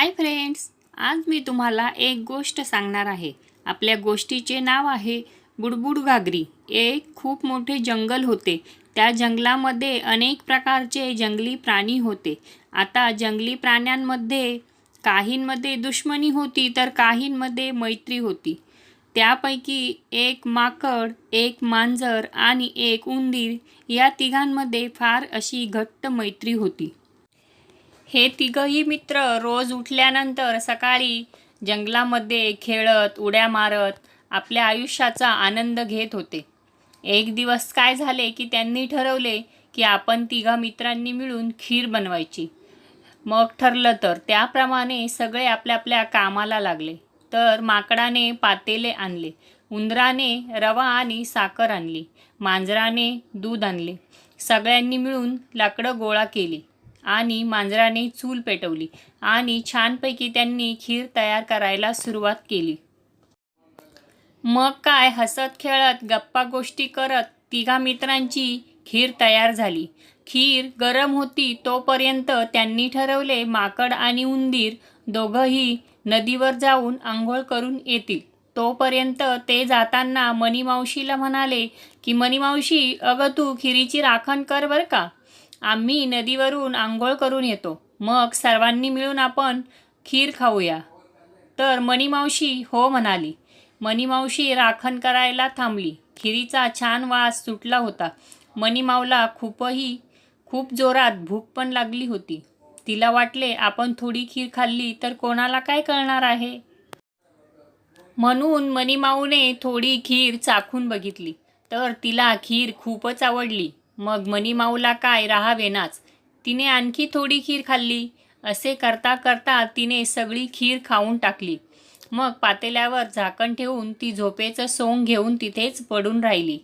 Hi friends आज मी तुम्हाला एक गोष्ट सांगणार आहे. आपल्या गोष्टीचे नाव आहे बुडबुड घागरी. एक खूप मोठे जंगल होते. त्या जंगलामध्ये अनेक प्रकारचे जंगली प्राणी होते. आता जंगली प्राण्यांमध्ये काहींमध्ये दुश्मनी होती तर काहींमध्ये मैत्री होती. त्यापैकी एक माकड एक मांजर आणि एक उंदीर या तिघांमध्ये फार अशी घट्ट मैत्री होती. हे तिघही मित्र रोज उठल्यानंतर सकाळी जंगलामध्ये खेळत उड्या मारत आपल्या आयुष्याचा आनंद घेत होते. एक दिवस काय झाले की त्यांनी ठरवले की आपण तिघा मित्रांनी मिळून खीर बनवायची. मग ठरलं तर त्याप्रमाणे सगळे आपल्या आपल्या कामाला लागले. तर माकडाने पातेले आणले उंदराने रवा आणि साखर आणली मांजराने दूध आणले. सगळ्यांनी मिळून लाकडं गोळा केली. आणि मांजराने चूल पेटवली आणि छानपैकी त्यांनी खीर तयार करायला सुरुवात केली. मग काय हसत खेळत गप्पा गोष्टी करत तिघा मित्रांची खीर तयार झाली. खीर गरम होती तोपर्यंत त्यांनी ठरवले माकड आणि उंदीर दोघंही नदीवर जाऊन आंघोळ करून येतील. तोपर्यंत ते जाताना मनीमावशीला म्हणाले की मनीमावशी अगं तू खिरीची राखण कर बरं का? आम्ही नदीवरून आंघोळ करून येतो. मग सर्वांनी मिळून आपण खीर खाऊया. तर मणिमावशी हो म्हणाली. मणिमावशी राखण करायला थांबली. खिरीचा छान वास सुटला होता. मणिमावला खूपही खूप जोरात भूक पण लागली होती. तिला वाटले आपण थोडी खीर खाल्ली तर कोणाला काय कळणार आहे? म्हणून मणिमाऊने थोडी खीर चाखून बघितली. तर तिला खीर खूपच आवडली. मग मणिमाऊला काय राहावेनाच तिने आणखी थोडी खीर खाल्ली. असे करता करता तिने सगळी खीर खाऊन टाकली. मग पातेल्यावर झाकण ठेवून ती झोपेचं सोंग घेऊन तिथेच पडून राहिली.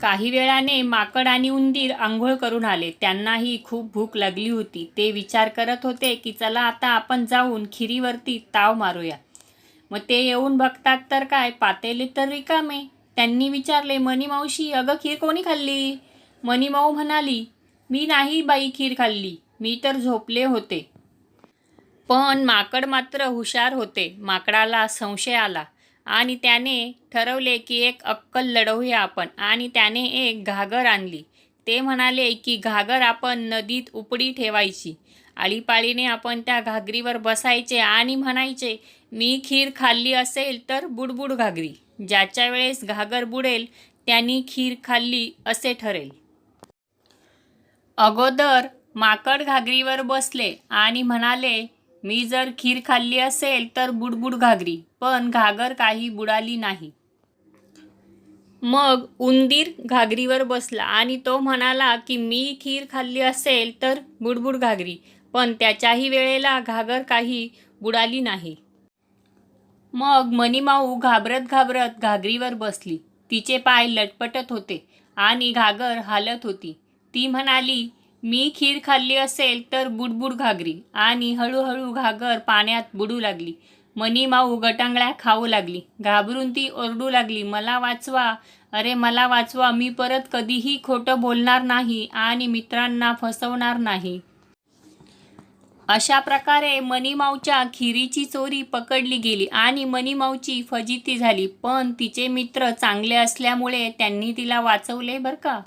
काही वेळाने माकड आणि उंदीर आंघोळ करून आले. त्यांनाही खूप भूक लागली होती. ते विचार करत होते की चला आता आपण जाऊन खिरीवरती ताव मारूया. मग ते येऊन बघतात तर काय पातेले तर रिकामे. त्यांनी विचारले मनी मावशी अगं खीर कोणी खाल्ली? मनी माऊ म्हणाली मी नाही बाई खीर खाल्ली मी तर झोपले होते. पण माकड मात्र हुशार होते माकडाला संशय आला आणि त्याने ठरवले की एक अक्कल लढवूया आपण आणि त्याने एक घागर आणली. ते म्हणाले की घागर आपण नदीत उपडी ठेवायची. आळीपाळीने आपण त्या घागरीवर बसायचे आणि म्हणायचे मी खीर खाल्ली असेल तर बुडबुड घागरी. ज्याच्या वेळेस घागर बुडेल त्यांनी खीर खाल्ली असे ठरेल. अगोदर माकड घागरीवर बसले आणि म्हणाले मी जर खीर खाल्ली असेल तर बुडबुड घागरी पण घागर काही बुडाली नाही. मग उंदीर घागरीवर बसला आणि तो म्हणाला की मी खीर खाल्ली असेल तर बुडबुड घागरी पण त्याच्याही वेळेला घागर काही बुडाली नाही. मग मणिमाऊ घाबरत घाबरत घागरीवर बसली. तिचे पाय लटपटत होते आणि घागर हालत होती. ती म्हणाली मी खीर खाल्ली असेल तर बुडबुड घागरी. आणि हळूहळू घागर पाण्यात बुडू लागली. मणिमाऊ गटांगळ्या खाऊ लागली. घाबरून ती ओरडू लागली मला वाचवा. अरे मला वाचवा. मी परत कधीही खोटं बोलणार नाही आणि मित्रांना फसवणार नाही. अशा प्रकारे मणिमाऊच्या खिरीची चोरी पकडली गेली आणि मणिमाऊची फजिती झाली. पण तिचे मित्र चांगले असल्यामुळे त्यांनी तिला वाचवले बरं का?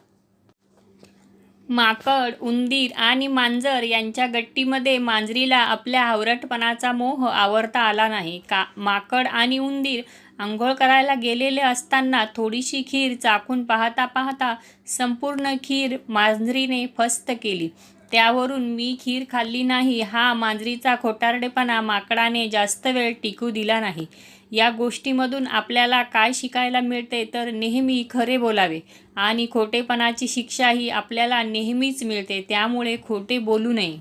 माकड उंदीर आणि मांजर यांच्या गट्टीमध्ये मांजरीला आपल्या आवरटपणाचा मोह आवरता आला नाही. का माकड आणि उंदीर आंघोळ करायला गेलेले असताना थोडीशी खीर चाखून पाहता पाहता संपूर्ण खीर मांजरीने फस्त केली. त्यावरून मी खीर खाल्ली नाही हा मांजरीचा खोटारडेपणा माकडाने जास्त वेळ टिकू दिला नाही. या गोष्टीमधून आपल्याला काय शिकायला मिळते तर नेहमी खरे बोलावे आणि खोटेपणाची शिक्षाही आपल्याला नेहमीच मिळते त्यामुळे खोटे बोलू नये.